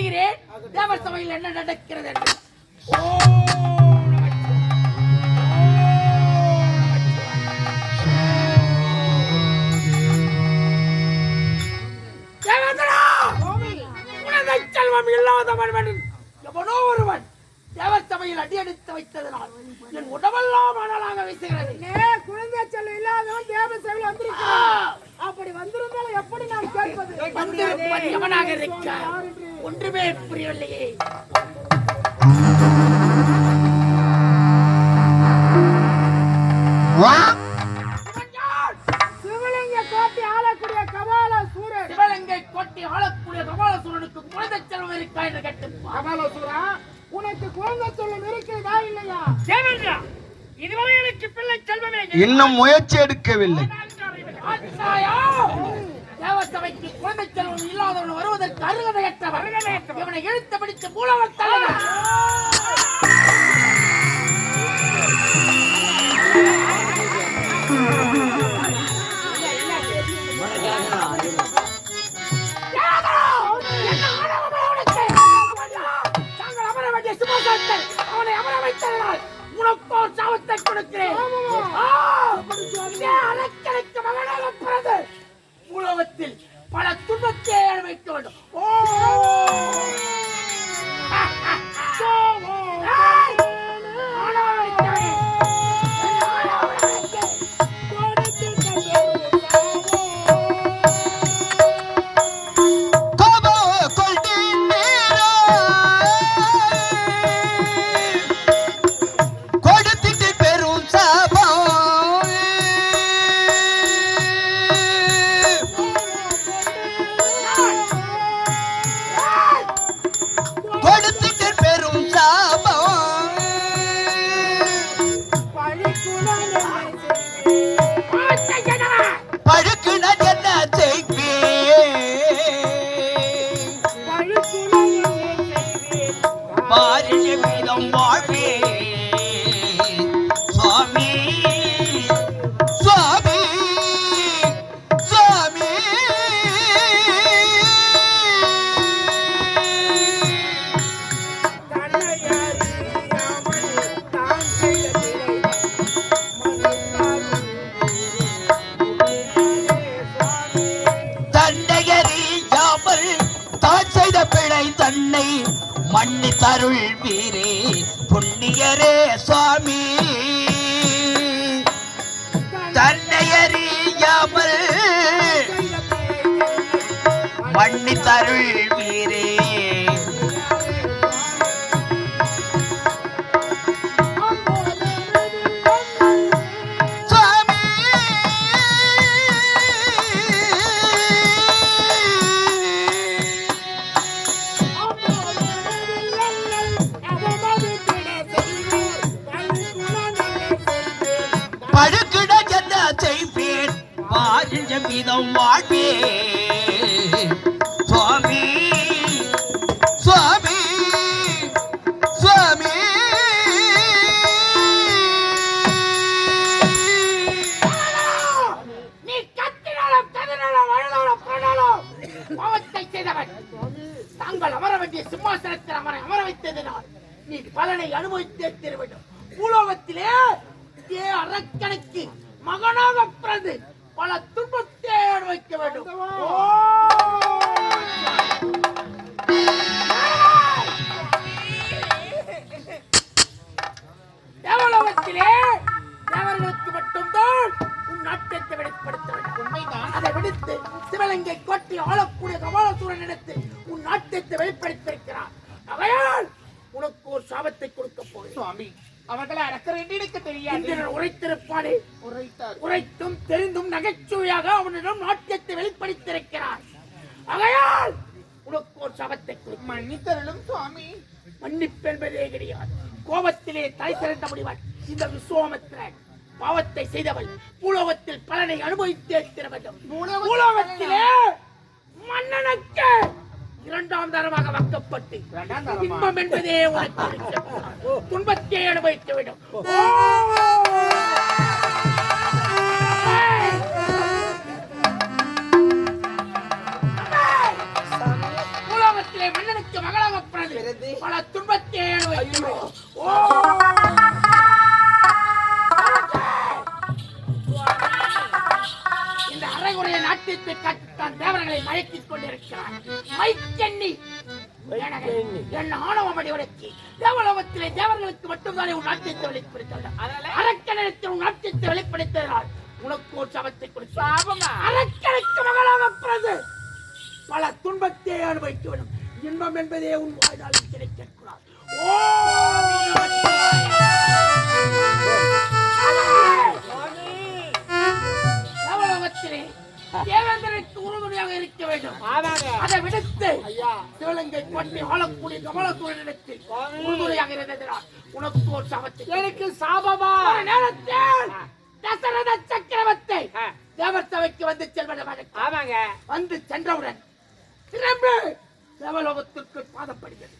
அறிகிறேன் தேவர் சபையில் என்ன நடக்கிறது என்று செல்வம் இல்லாதவன் மனிதன். எவனோ ஒருவன் தேவர் சபையில் அடியெடுத்து வைத்ததனால் என் உடம்பெல்லாம் அனலாக வீசுகிறது குழந்தை செல்லம் இல்லாதவன் தேவ சேவையில் ஆ! வந்திருக்கிறான். அப்படி வந்திருந்தாலும் எப்படி நான் கேட்பது வந்திருப்பது எவனாக இருக்க ஒன்றுமே புரியவில்லையே? சிவலிங்க கோட்டை ஆளக்கூடிய கபால சூரன். சிவகங்கை கோட்டை ஆளக்கூடிய கபாலசூரனுக்கு குழந்தை செல்வம் இருக்கா என்று உனக்கு குழந்தை செல்லம் இருக்கிறதா இல்லையா? இதுவரை எனக்கு பிள்ளை செல்வமே இன்னும் முயற்சி எடுக்கவில்லை. தேவசபைக்கு குழந்தை செல்வம் இல்லாதவன் வருவதற்கு அருகதையற்றவர் இவனை இழுத்து பிடித்து மூலவர் தலைவர். உனக்கு? அவனை அமர வைத்ததனால் உனக்கோர் சாபத்தை கொடுக்கிறேன். அருள் வீரே புண்ணியரே சுவாமி. தன்னையறியாமல் மண்ணி தருள் வாழிய விதம் வாழ்வே. சுவாமி சுவாமி சுவாமி. நீ கத்தினாலும் கதனாலும் அழுதாலும் பிறனாலும் பாவத்தை செய்தவன். தாங்கள் அமர வேண்டிய சிம்மாசனத்தில் அமர அமர வைத்ததினால் நீ பலனை அனுபவித்தே தீர வேண்டும் பூலோகத்திலே இதே அரக்கனுக்கு மகனாக பிறந்து பல துன்பத்தை அனுபவிக்க வேண்டும்! தேவலோகத்திலே தேவர்களுக்கு மட்டும்தான் உன் நாட்டத்தை வெளிப்படுத்த வேண்டும் அதை விடுத்து சிவலிங்கை கொட்டி ஆளக்கூடிய கபாலசூரன் எடுத்து உன் நாட்டத்தை வெளிப்படுத்தியிருக்கிறார். ஆகையால் உனக்கு ஒரு சாபத்தை கொடுக்க போகிறேன். சுவாமி அவர்களை அடக்க எனக்கு தெரியாது. உரைத்திருப்பானே. உரைத்தார். உரைத்தும் தெரிந்தும் நகைச்சுவையாக அவனிடம் நாட்டியத்தை வெளிப்படுத்தியிருக்கிறார். ஆகையால் உனக்கு ஒரு சாபத்தை கொடுக்க மன்னித்தருளும் சுவாமி. மன்னிப்பு என்பதே கிடையாது. கோபத்திலே தலை சிறந்த முடிவன் இந்த விசுவாமத்திரன் பாவத்தை செய்தவள். பூலோகத்தில் பலனை அனுபவித்தே தீர வேண்டும் பூலோகத்தில் பூலோகத்திலே மன்னனுக்கு இரண்டாம் தரமாக வைக்கப்பட்டு? இன்பம் என்பதே உனக்கு. துன்பத்தை அனுபவித்து விடும். பூலோகத்திலே மன்னனுக்கு மகளாக பிறந்து பல துன்பத்தை. ஓ. இந்த அரைகுறைய நாட்டிற்கு கட்டான் தேவர்களை மயக்கிக் கொண்டிருக்கிறான். மைக்கெண்ணி. என் ஆணவம் அடிவடைக்கு தேவலோகத்திலே தேவர்களுக்கு மட்டும்தானே உன் நாட்டியத்தை வெளிப்படுத்த அரக்கணத்தில் உன் நாட்டியத்தை வெளிப்படுத்தினால் உனக்கு ஒரு சபத்தை கொடுத்து. அரக்கனுக்கு மகளாக பிறந்து பல துன்பத்தை அனுபவிக்க வேண்டும் இன்பம் என்பதே உன் வாழ்நாளில் கிடைக்கக்கூடாது. ஓ சிவலிங்கை கொட்டி ஆளக்கூடிய கமலசூரனிடத்தில் உறுதுணையாக இருந்ததினால் உனக்கு ஒரு சபத்தை எனக்கு சாபமா? நேரத்தில் தசரத சக்கரவர்த்தி தேவர் சபைக்கு வந்து செல்வதாக ஆமாங்க. வந்து சென்றவுடன் திரும்பி தேவலோகத்திற்கு பாதப்படுகிறது.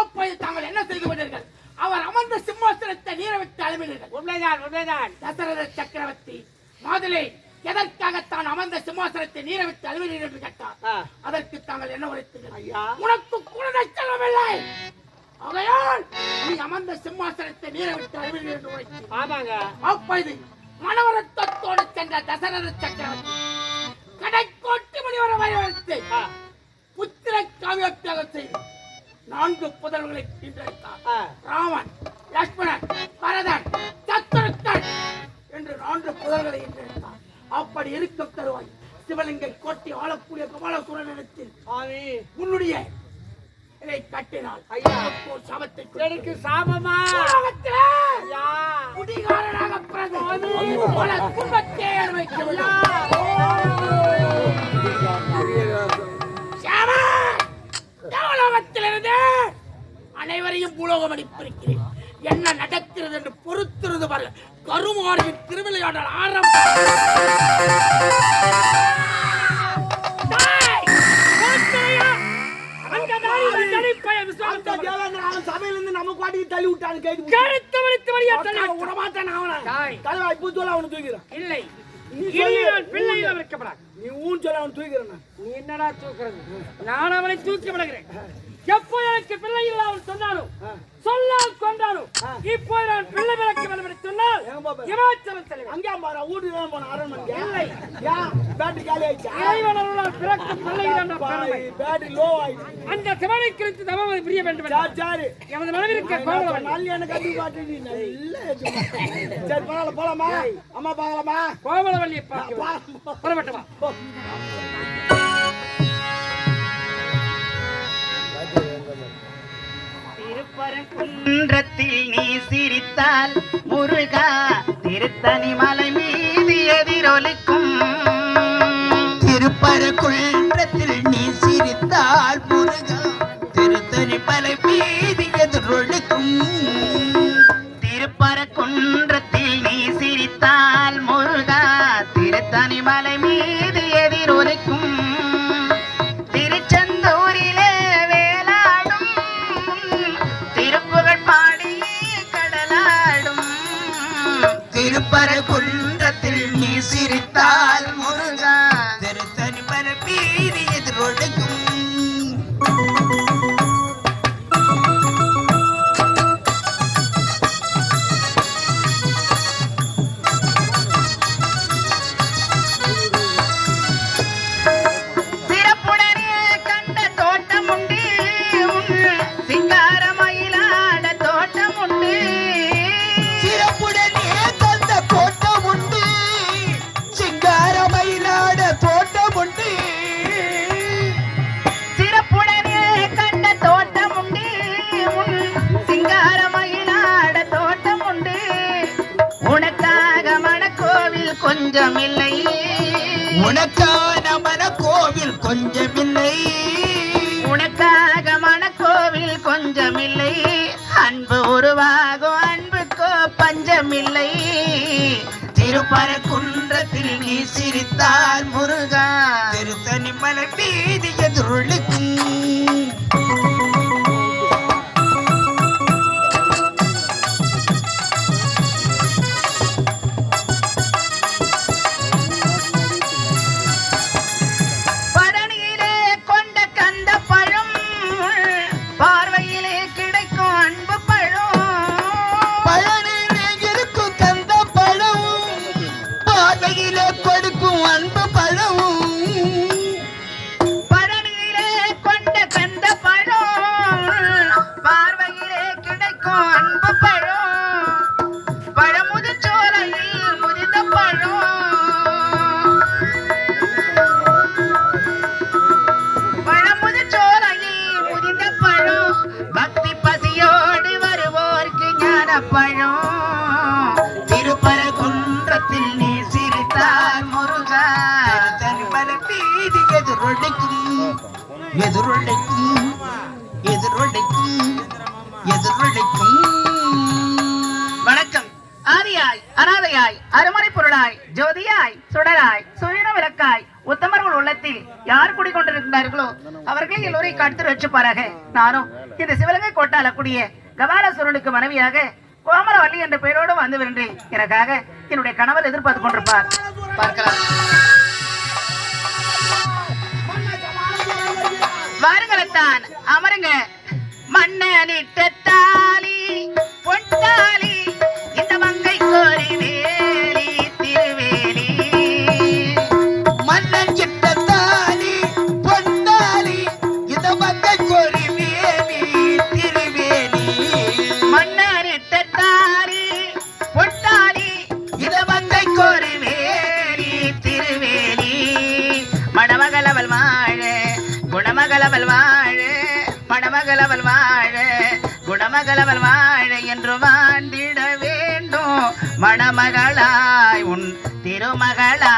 அப்போது தாங்கள் என்ன செய்து கொண்டீர்கள்? அவர் அமர்ந்த சிம்மாசனத்தை நீர விட்டு அழுவினீர்கள் உண்மைதான் உண்மைதான். தசரத சக்கரவர்த்தி மாதலே எதற்காக தான் அமர்ந்த சிம்மாசனத்தை நீர விட்டு அழுவினீர்கள் என்று கேட்டார். அதற்கு தாங்கள் என்ன உரைத்தீர்கள். உனக்கு குழந்தை செல்லவில்லை. ஆகையால் நீ அமர்ந்த சிம்மாசனத்தை நீர விட்டு அழுவினீர்கள் என்று உரைத்தீர். அப்பொழுது மனவரத்தோடு சென்ற தசரத சக்கரவர்த்தி கடைக்கோட்டு முனிவர வரவழைத்து புத்திர காவியோத்தியாகம் செய்து நான்கு புதல்களை ஈன்றெடுத்தார் ஆ. ராமன் லக்ஷ்மணன் பரதன் சத்துருக்கன் என்று நான்கு புதல்களை ஈன்றெடுத்தார் அப்படி இருக்கும் தருவாய். சிவலிங்கை கொட்டி ஆளக்கூடிய கபாலசூரனிடத்தில் சுவாமி உன்னுடைய இதை கட்டினால் ஐயா. சாபத்தை எனக்கு சாபமா? குடிகாரனாக. சாமி, தேவலோகத்திலிருந்து அனைவரையும் பூலோகம் அனுப்பியிருக்கிறேன் என்ன நடக்கிறது என்று பொறுத்திருந்து வர கருமாரியின் திருவிளையாடல் ஆரம்பம் தாய், கோட்டையா, அந்த நாளில் தனிப்பய விசுவாசத்தோடு சபையில இருந்து நம்ம பாட்டிக்கு தள்ளி விட்டான்னு கேட்டு கருத்து வலித்து வழியா தள்ளி. விடமாட்டேன் அவனை. தலைவா இப்போ சொல்ல அவனை தூக்கிறேன் இல்லை. நீ ஊன் சொல்ல அவனை தூக்கிறேன். நீ என்னடா தூக்குறது? நான் அவனை தூக்கி விடுகிறேன். எப்போ எனக்கு பிள்ளை இல்லை அவன் சொன்னாலும். சொல்லால் கொண்டாலும். இப்போ நான் பிள்ளை விளக்க வேண்டும் என்று சொன்னால்? இமாச்சலம் செல்வேன். அங்கே பாரு வீட்டுக்கு தான் போன அரண்மனைக்கு. இல்லை. ஏன்? பேட்டரி காலி ஆயிடுச்சா? இறைவன் அருளால் பிறக்கும் பிள்ளைகள் பெருமை. பேட்டரி லோ ஆயிடுச்சு. அந்த சிவனை குறித்து தவம் பிரிய வேண்டும் என்றார். சாரி. எமது மனதிற்கு கோபம் நல்ல எனக்கு கட்டி பாட்டு நல்ல. சரி பரவாயில்ல போலாமா? அம்மா பார்க்கலாமா? கோமலவல்லியை பார்க்க முகத்தில் நீ சிரித்தால் முருகா திருத்தணி மலை மீது எதிரொலிக்கும். திருப்பரக்குன்றத்தில் நீ சிரித்தால் முருகா திருத்தணி மலை மீது எதிரொலிக்கும். திருப்பரங்குன்றத்தில் நீ சிரித்தால் கொஞ்சமில்லை. உனக்கான மனக்கோவில் கொஞ்சமில்லை. உனக்காக மனக்கோவில் கொஞ்சமில்லை. அன்பு உருவாகும் அன்புக்கோ பஞ்சமில்லை. திருப்பரக்குன்றத்தில் நீ சிரித்தால் முருகா. திருத்தணி மலை மீது எதிரொலிக்கும். எதிரொடைக்கும் எதிரொடைக்கும் எதிரொடைக்கும் எதிரொடைக்கும் வணக்கம். ஆதியாய் அனாதையாய் அருமறை பொருளாய் ஜோதியாய் சுடராய் சுயன விளக்காய் உத்தமர்கள் உள்ளத்தில் யார் குடிக்கொண்டிருக்கிறார்களோ அவர்களை எல்லோரை காத்து வச்சுப்பாராக நானும் இந்த சிவலங்கை கோட்டால கூடிய கபாலசுரனுக்கு மனைவியாக கோமலவல்லி என்ற பெயரோடு வந்து வருகிறேன் எனக்காக என்னுடைய கணவர் எதிர்பார்த்து கொண்டிருப்பார். பார்க்கலாம். வாருங்களத்தான் அமருங்க. மன்னனிட்ட தாலி பொன்தாலி இந்த மங்கை கோரி வேலி திருவேலி. மன்னன் தாலி பொன்னாலி இந்த மங்கை கோரி வேலி திருவேலி. மன்னனிட்ட தாலி பொன்தாலி இந்த மங்கை கோரி வேலி திருவேலி. மணமகளவள் வாழ குணமகளவள் வாழ மணமகளவள் வாழ குணமகளவள் வாழ என்று வாழ்ந்திட வேண்டும். மணமகளாய் உன் திருமகளா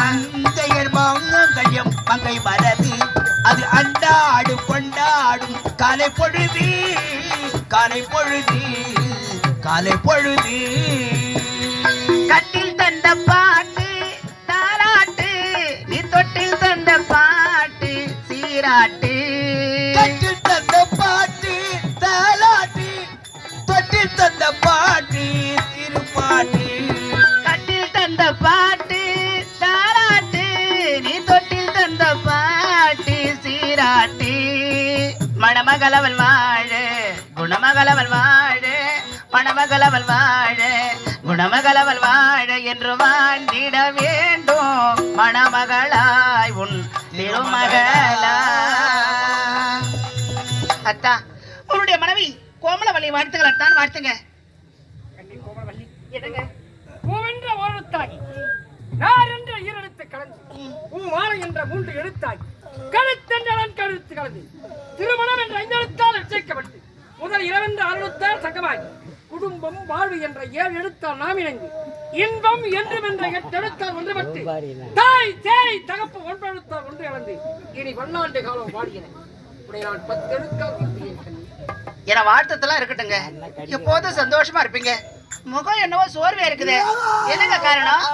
மங்கையர் மங்கையம் மங்கை வரது அது அண்டாடு கொண்டாடும் காலை பொழுது காலை பொழுது காலை பொழுது. கட்டில் தந்த பாட்டு தாராட்டு நீ தொட்டில் தந்த பாட்டு சீராட்டு மணமகளவள் வாழ குணமகளவள் வாழு பணமகளவள் வாழு குணமகளவள் வாழு என்று வாழ்ந்திட வேண்டும். மணமகளாய் உன் திருமகளா அத்தா உன்னுடைய மனைவி கோமலவள்ளி வாழ்த்துக்கள் அத்தான் வாழ்த்துங்க. என்னங்க பூவென்ற ஓரத்தாய் நார் என்ற ஈரெழுத்து கலந்து பூ மாலை என்ற மூன்று எழுத்தாய் கழுத்தென்றன் கழுத்து கலந்து. திருமணம் என்ற ஐந்தெழுத்தால் நிச்சயிக்கப்பட்டு முதல் இரவென்ற அறுபத்தால் சங்கமாய் குடும்பம் வாழ்வு என்ற ஏழு எழுத்தால் நாம் இணைந்து. இன்பம் என்றும் என்ற எட்டு எழுத்தால் ஒன்றுபட்டு. தாய் தேய் தகப்பு ஒன்றெழுத்தால் ஒன்று இழந்து. இனி பல்லாண்டு காலம் வாடியன உடைய நான் பத்து எழுத்தால் என் வாழ்த்தத்தெல்லாம் இருக்கட்டுங்க எப்போதும் சந்தோஷமா இருப்பீங்க? முகம் என்னவோ சோர்வே இருக்குது. என்னங்க காரணம்?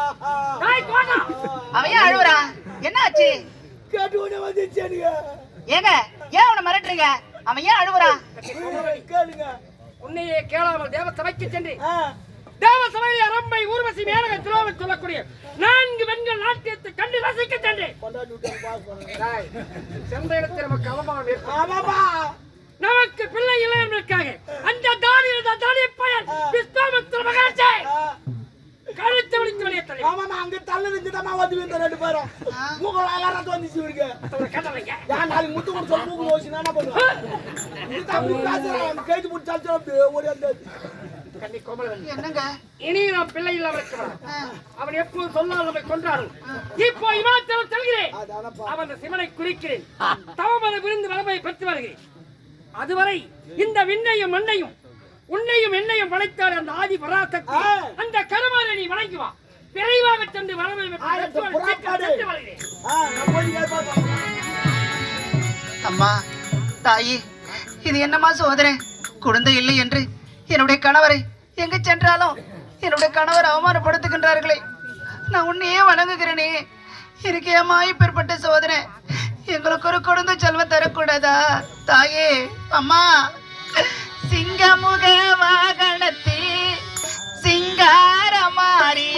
அவன் ஏன் அழுவுறான்? என்ன ஆச்சு? கேட்டு உடனே வந்துச்சு எனக்கு ஏங்க ஏன் அவனை மிரட்டுறீங்க? அவன் ஏன் அழுவுறான்? கேளுங்க. உன்னையே கேளாமல் தேவ சபைக்கு சென்று தேவ சபையிலே அரம்பை ஊர்வசி மேலக துரோகம் சொல்லக்கூடிய நான்கு பெண்கள் நாட்டியத்தை கண்டு ரசிக்க சென்றேன். சென்ற இடத்தில் நமக்கு அவமானம் நமக்கு பிள்ளை இல்லை என்பதற்காக அந்த இருந்த தாடி பயன் விஸ்வாமித்திர மகர்ஷி ஆ, கழுத்து வலித்து வெளியே தள்ளி. ஆமாமா அங்க தள்ள வந்து ரெண்டு பேரும். மூக்குல எல்லாரும் வந்துச்சு இவருக்கு. அவரை கட்டளைங்க ஏன் நாளைக்கு முத்து கொடுத்து சொல்லி மூக்கு ஓசி என்ன பண்ணுவேன் இது தமிழ் பேசுறேன் கேட்டு முடிச்சு அப்படியே ஓடி வந்து. கண்ணி கோமலவல்லி என்னங்க? இனி நாம் பிள்ளை இல்லாமல் இருக்கிறான் அவன் எப்போது சொன்னால் நம்மை கொன்றாடும் இப்போ இமாச்சலம் செல்கிறேன். அவன் சிவனை குறிக்கிறேன். தவமர விருந்து வளமை பெற்று வருகிறேன். அதுவரை இந்த விண்ணையும் மண்ணையும் உன்னையும் என்னையும் படைத்தார் அந்த ஆதி பராசக்தி. அந்த கருமாரை நீ வணங்கி வா. விரைவாக சென்று அம்மா தாயி இது என்னம்மா சோதனை? குழந்தை இல்லை என்று என்னுடைய கணவரை எங்க சென்றாலும் என்னுடைய கணவர் அவமானப்படுத்துகின்றார்களே. நான் உன்னையே வணங்குகிறேனே. எனக்கு ஏமா இப்பேற்பட்ட சோதனை. எங்களுக்கு ஒரு குழந்தை செல்வம் தரக்கூடாதா? தாயே அம்மா. சிங்கமுக வாகனத்தில் சிங்காரமாரி